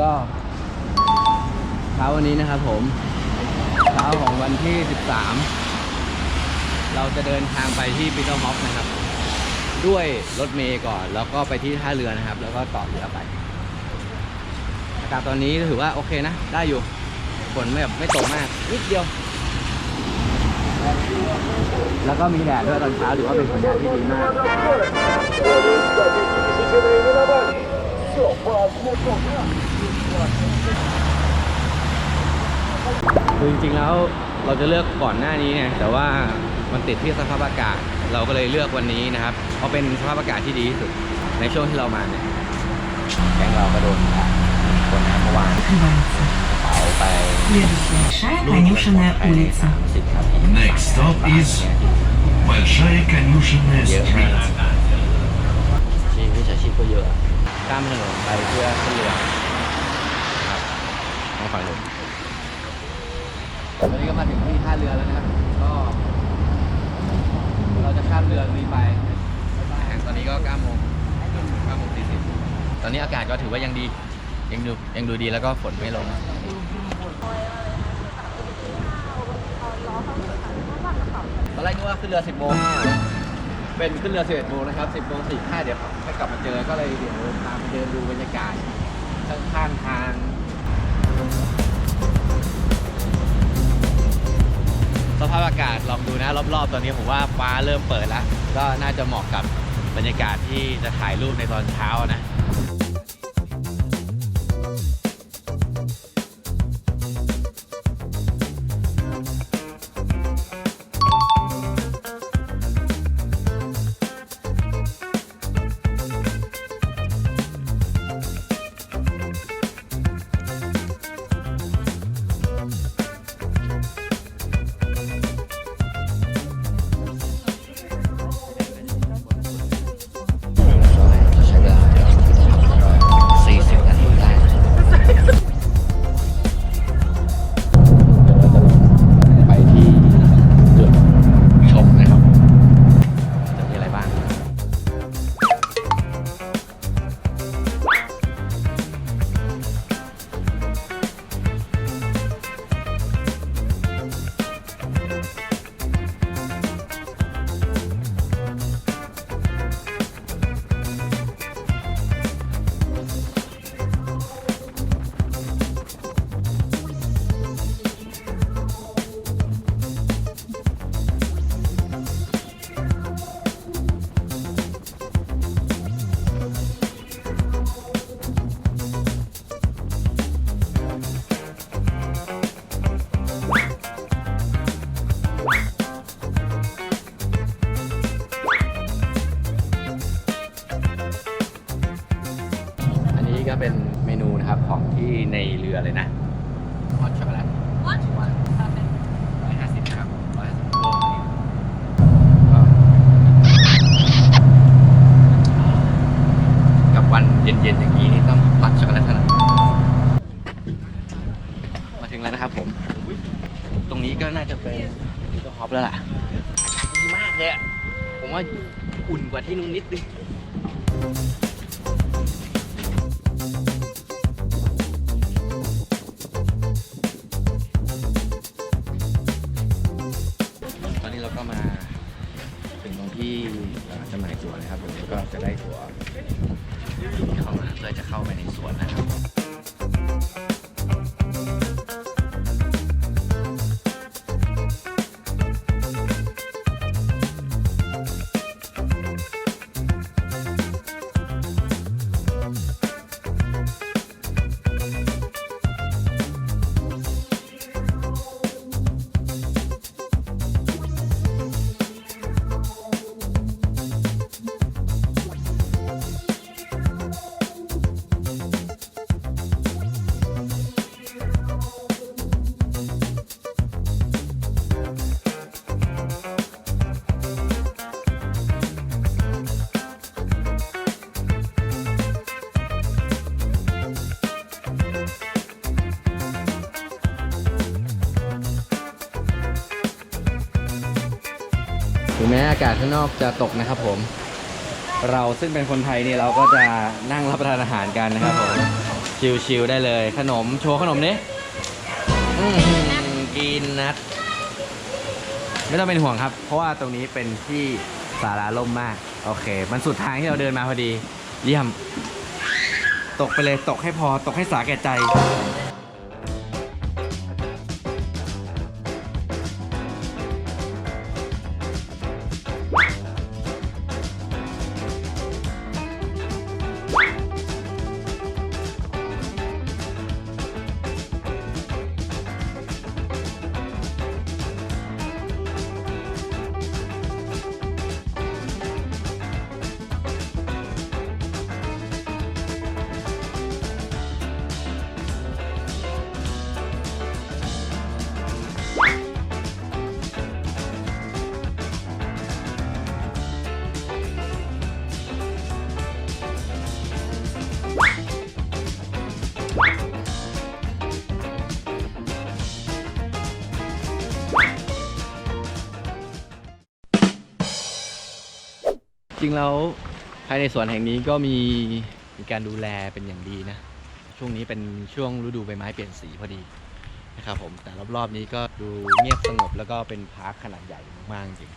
ก็เช้าวันนี้นะครับผมเช้าของวันที่ 13 เราจะเดินทางไปที่ปีเตอร์ฮอฟนะครับ ด้วยรถเมย์ก่อน แล้วก็ไปที่ท่าเรือนะครับ แล้วก็ต่อเรือไปอากาศตอนนี้ถือว่าโอเคนะ ได้อยู่ฝนไม่แบบไม่ตกมากนิดเดียว แล้วก็มีแดดด้วยตอนเช้าถือว่าเป็นสัญญาณที่ดีมาก คือจริงๆแล้วเราจะเลือกก่อนหน้านี้เนี่ยแต่ว่ามันติดที่สภาพอากาศ เราก็เลยเลือกวันนี้นะครับ เพราะเป็นสภาพอากาศที่ดีที่สุดในช่วงที่เรามาเนี่ยแก๊งเราก็โดนคนนะเมื่อวาน Открывается. เป๋าไป Следующая большая конюшенная ไป улица. สิบครับ Next stop is Большая конюшенная เยอะมาก street. ชีวิตอาชีพก็เยอะข้ามถนนไปเพื่อขึ้นเรือนะครับ ทางฝั่งนู้นตอนนี้ก็มาถึงที่ท่าเรือแล้วนะครับ ก็ เราจะข้ามเรือนี้ไปตอนนี้ก็9โมง9โมง40ตอนนี้อากาศก็ถือว่ายังดี ยังดูยังดูดีแล้วก็ฝนไม่ลงตอนแรกนึกว่าขึ้นเรือ 10โมงเป็นขึ้นเรือ 11โมงนะครับ 10โมง45เดี๋ยวให้กลับมาเจอ ก็เลยเดี๋ยวพาไปเดินดูบรรยากาศข้างๆทาง ภาพอากาศลองดูนะ รอบๆ ตอนนี้ผมว่าฟ้าเริ่มเปิดแล้ว ก็น่าจะเหมาะกับบรรยากาศที่จะถ่ายรูปในตอนเช้านะ นเมนูนะครับของที่ในเรือเลยนะฮอตช็อกโกแลตวันร้อยห้าสิบครับร้อยห้าสิบโลนี่ก็กับวันเย็นๆอย่างนี้นี่ต้องฮอตช็อกโกแลตเท่านั้นมาถึงแล้วนะครับผม ตรงนี้ก็น่าจะเป็นที่ตัวฮอปแล้วล่ะดีมากเลยอะผมว่าอุ่นกว่าที่นู้นนิดนึง น่ายตั๋วนะครับผมก็จะได้ตัว ถึงแม้อากาศข้างนอกจะตกนะครับผม เราซึ่งเป็นคนไทยเนี่ยเราก็จะนั่งรับประทานอาหารกันนะครับผมชิวๆได้เลย ขนมโชว์ขนมนี้กินนัดไม่ต้องเป็นห่วงครับ เพราะว่าตรงนี้เป็นที่สาราล่มมาก โอเค มันสุดทางที่เราเดินมาพอดี เยี่ยม ตกไปเลยตกให้พอตกให้สาแก่ใจ ๆแล้วภายในสวนแห่งนี้ก็มีมีการดูแลเป็นอย่างดีนะ ช่วงนี้เป็นช่วงฤดูใบไม้เปลี่ยนสีพอดีนะครับผมแต่รอบๆนี้ก็ดูเงียบสงบแล้วก็เป็นพาร์คขนาดใหญ่มากๆจริง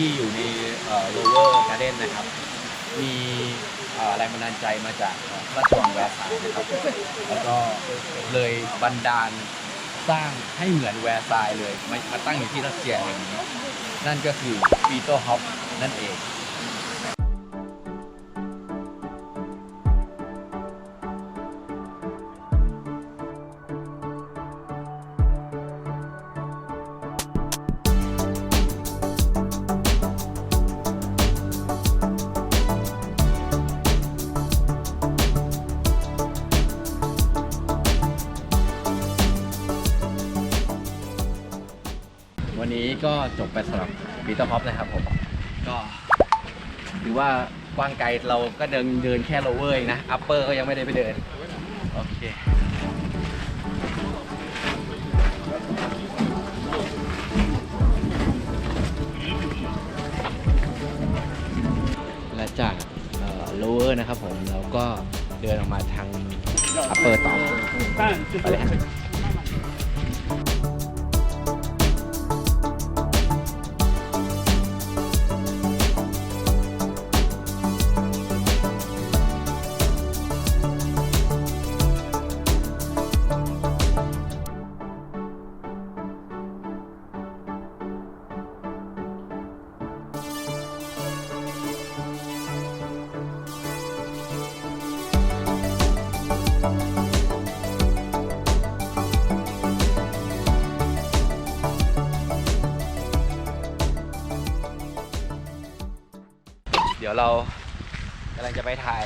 ที่อยู่ในโรเวอร์การ์เด้นนะครับ มีอ่อแรงบันดาลใจมาจากพระราชวังแวร์สายนะครับ แล้วก็เลยบันดาลสร้างให้เหมือนแวร์ซายเลยมามาตั้งอยู่ที่รัสเซียแห่งนี้ นั่นก็คือปีเตอร์ฮอปนั่นเอง ก็จบไปสำหรับปีเตอร์ฮอปนะครับผมก็ถือว่ากว้างไกลเราก็เดินเดินแค่โลเวอร์เองนะอัปเปอร์ก็ยังไม่ได้ไปเดิน โอเคและจากโลเวอร์นะครับผมเราก็เดินออกมาทางอัปเปอร์ต่อไปเลย ดี๋ยวเรากำลังจะไปถ่าย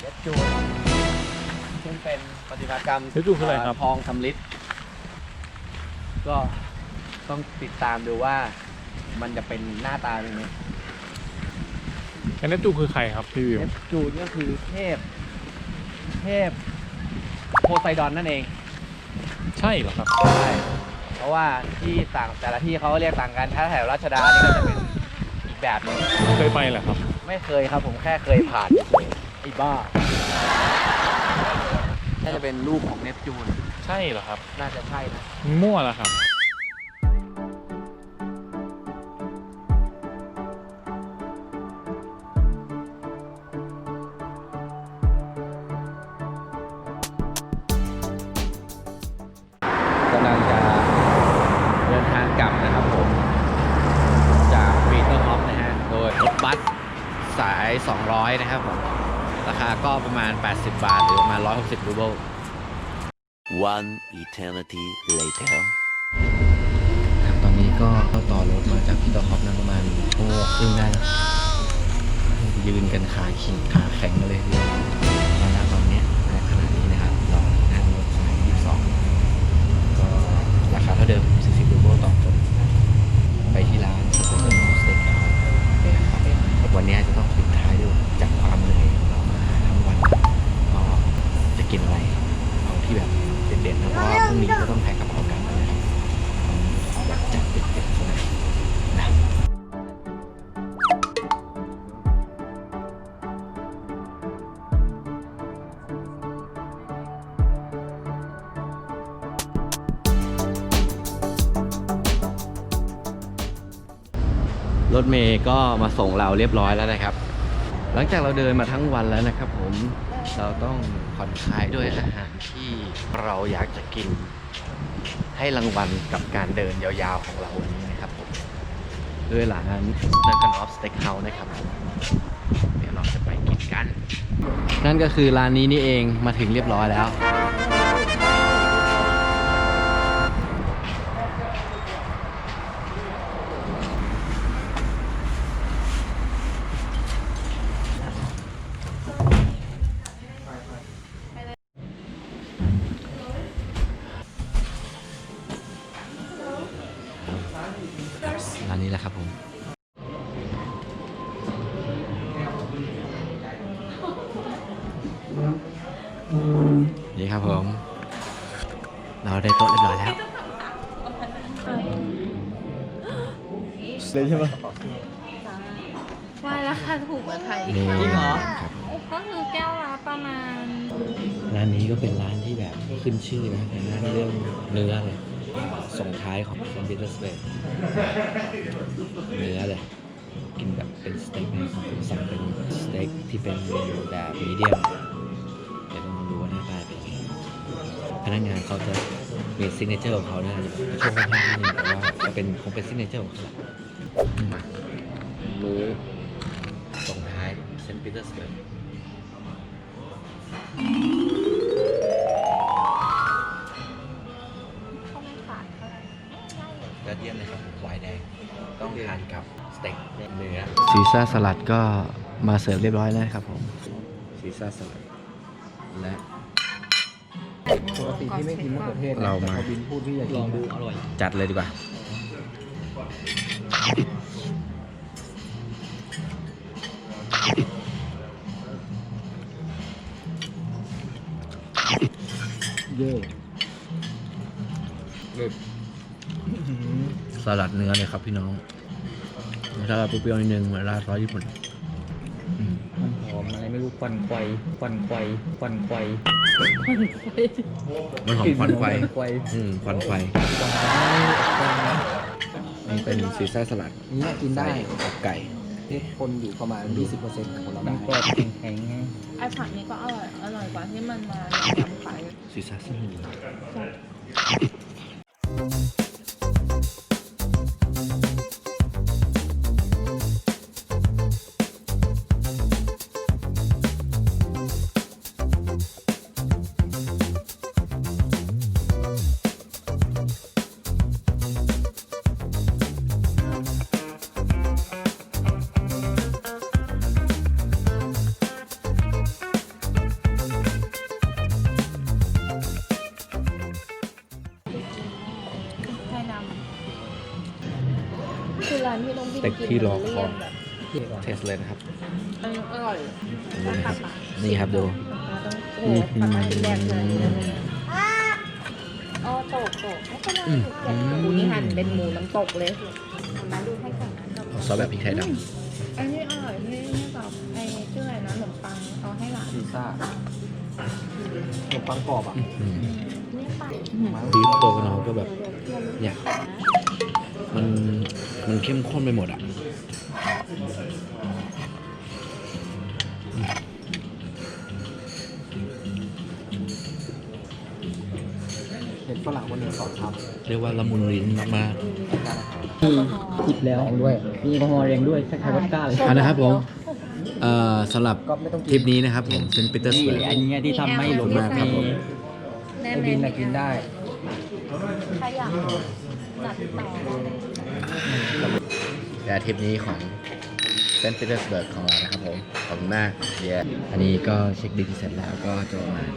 เย็ดจูนซึ่งเป็นประติมากรรมเย็ดจูนคืออะไรครับเทองสำลิดก็ต้องติดตามดูว่ามันจะเป็นหน้าตาเป็นยังไงแอนนจูคือใครครับพี่วิวเย็ดจูนก็คือเทพ เทพโพไซดอนนั่นเอง ใช่เหรอครับ ใช่ เพราะว่าที่ต่างแต่ละที่เขาเรียกต่างกัน ถ้าแถวรัชดานี่ก็จะเป็นอีก แบบหนึงเคยไปเหรอครับ ไม่เคยครับผมแค่เคยผ่านเฉยๆไอ้บ้า น่าจะเป็นลูกของเนปจูน ใช่เหรอครับ น่าจะใช่นะมั่วเหรอครับ สาย200 นะครับผม ราคาก็ประมาณ 80 บาท หรือประมาณ 160 รูเบิล One eternity later. ครับตอนนี้ก็ก็ต่อรถมาจากพีเตอร์ฮอปนะประมาณชั่วโมงครึ่งได้แล้วยืนกันขาขิงขาแข็งกันเลยทีเดียวแล้วตอนเนี้ยณขณะนี้นะครับเรานั่งรถสาย22 ก็ราคาเท่าเดิม 40 รูเบิลต่อคนไปที่ร้านสเต็กเนื้อสเต็กเฮาส์นะครับวันนี้จะ ถเมย์ก็มาส่งเราเรียบร้อยแล้วนะครับ หลังจากเราเดินมาทั้งวันแล้วนะครับ ผมเราต้องผ่อนคลายด้วยอาหารที่เราอยากจะกิน ให้รางวัลกับการเดินยาวๆของเราวันนี้นะครับผมด้วยร้านนักกันออฟสเต็กเฮาส์นะครับเดี๋ยวเราจะไปกินกัน นั่นก็คือร้านนี้นี่เองมาถึงเรียบร้อยแล้ว นนี้แหละครับผมนี่ครับผม เราได้โต๊ะเรียบร้อยแล้วว่าราคาถูกกว่าไทยอีกนี่ครั้งจริงเหรอครับก็คือแก้วละประมาณ ร้านนี้ก็เป็นร้านที่แบบขึ้นชื่อนะในด้านเรื่องเนื้อเลย ส่งท้ายของเซนบิทสเปนเนื้อเลย กินแบบเป็นสเต็กนะครับผมสั่งเป็นสเต็กที่เป็นแบบมีเดียมเดี๋ยวต้องดูว่าหน้าตาเป็นยังไงพนักงานเขาจะมีซิกเนเจอร์ของเขานะช่วงค่อนข้างนิดนึงแต่ว่าจะเป็นคงเป็นซิกเนเจอร์ของเขาหมามื้อส่งท้ายเซนต์ปีเตอร์สเบิร์ก ยอดเยี่ยมเลยครับไวน์แดง ต้องทานกับสเต็กเนื้อซีซ่าสลัดก็มาเสิร์ฟเรียบร้อยแล้วครับผมซีซ่าสลัดและปกติที่ไม่กินมะเขือเทศนะเรามาแต่พอบินพูดที่อยากกินลองดูอร่อยจัดเลยดีกว่า สลัดเนื้อเลยครับพี่น้องสลัดเปรี้ยวๆนิดนึงเหมือนราดซอสญี่ปุ่นอืมมันหอมอะไรไม่รู้ควันไฟควันไฟควันไฟมันหอมควันไฟกลิ่นควันไฟอืมควันไฟนี่เป็นซีซ่าสลัดนี่กินได้ใส่อกไก่เทศคนอยู่ประมาณ 20%ของเราได้ไอ้ผักนี้ก็อร่อยอร่อยกว่าที่มันมาในยำขายซีซ่าสลัด ที่ต้องบินสเต็กกินที่รอคเลี่อยยนแบบเทสเลยนะครับเอออร่อยดูนะครับนี่ครับดูโอ้โหปลาปลาเป็นแดงเลยอ๋อตกตกไม่เป็นไรอืมหมูนี่หั่นเป็นหมูน้ำตกเลยมาดูให้ก่อนนะเอาซอสแบบพริกไทยดอันนี้อร่อยที่นี่กับไอ้ชื่ออะไรนะขนมปังเอาให้หลานซีซ่าขนมปังกรอบอะำอืมนี่ปังบีฟตัวของเราก็แบบเนี่ย มันมันเข้มข้นไปหมดอะเห็นฝรั่งคนหนึ่งสอนทเรียกว่าละมุนลิ้นมากำการผิดแล้วด้วย มีแอลกอฮอล์เองด้วยคล้ายๆวอดก้าเลยอันนะครับผมเอ่อสำหรับทริปนี้นะครับผมเซนต์ปีเตอร์สนี่เบิร์ก อันนี้ที่ทำไม่หลงขอบคุณมากครับผมแน่ไอ้ๆบินน่ะกินได้ ใครอยากจัดต่อ และทริปนี้ของเซนต์ปีเตอร์สเบิร์กของเรานะครับผม ขอบคุณมากเยอันนี้ก็เช็คบิลเสร็จแล้วก็จะประมาณ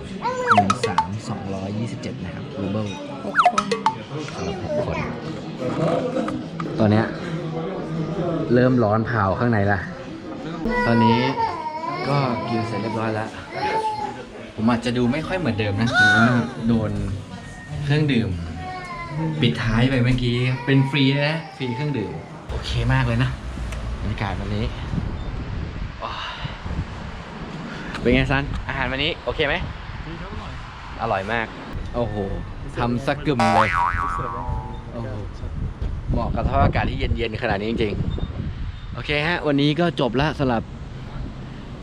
หนึ่งสามสองร้อยยี่สิบเจ็ดนะครับรูเบิลหกคนสำหรับหกคน ตอนเนี้ยเริ่มร้อนเผาข้างในละ ตอนนี้ก็กินเสร็จเรียบร้อยแล้ว ผมอาจจะดูไม่ค่อยเหมือนเดิมนะเพราะว่าโดนเครื่องดื่ม ปิดท้ายไปเมื่อกี้เป็นฟรีนะ ฟรีเครื่องดื่ม โอเคมากเลยนะบรรยากาศวันนี้โอ้ยเป็นไงซัน อาหารวันนี้โอเคไหมอร่อยมาก โอ้โหทำสักกึ่มเลยโอ้โหเหมาะกับสภาพอากาศที่เย็นๆขนาดนี้จริงๆ โอเคฮะ วันนี้ก็จบละสำหรับ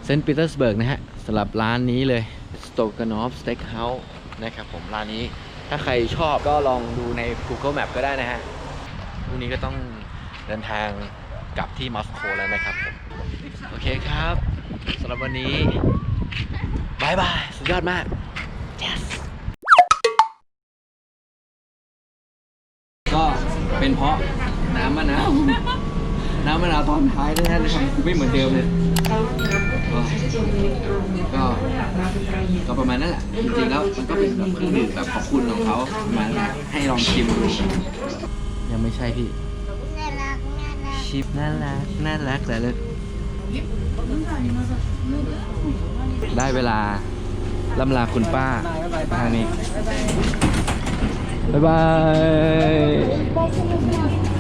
เซนต์ปีเตอร์สเบิร์กนะฮะสำหรับร้านนี้เลยสโตกานอฟสเต็กเฮาส์นะครับผมร้านนี้ ถ้าใครชอบก็ลองดูใน Google Map ก็ได้นะฮะพรุ่งนี้ก็ต้องเดินทางกลับที่มอสโกแล้วนะครับผมโอเคครับสำหรับวันนี้บายบายสุดยอดมาก yes ก็เป็นเพราะน้ำมะนาวน้ำมะนาวตอนท้ายแท้ๆเลยทำไม่เหมือนเดิมเลย ก็ก็ประมาณนั้นแหละจริงๆแล้วมันก็เป็นแบบเครื่องดื่มแบบขอบคุณของเขาประมาณนั้นให้ลองชิมดูยังไม่ใช่พี่ชิปน่ารักน่ารักแต่เลยได้เวลาล่ำลาคุณป้าทางนี้บ๊ายบาย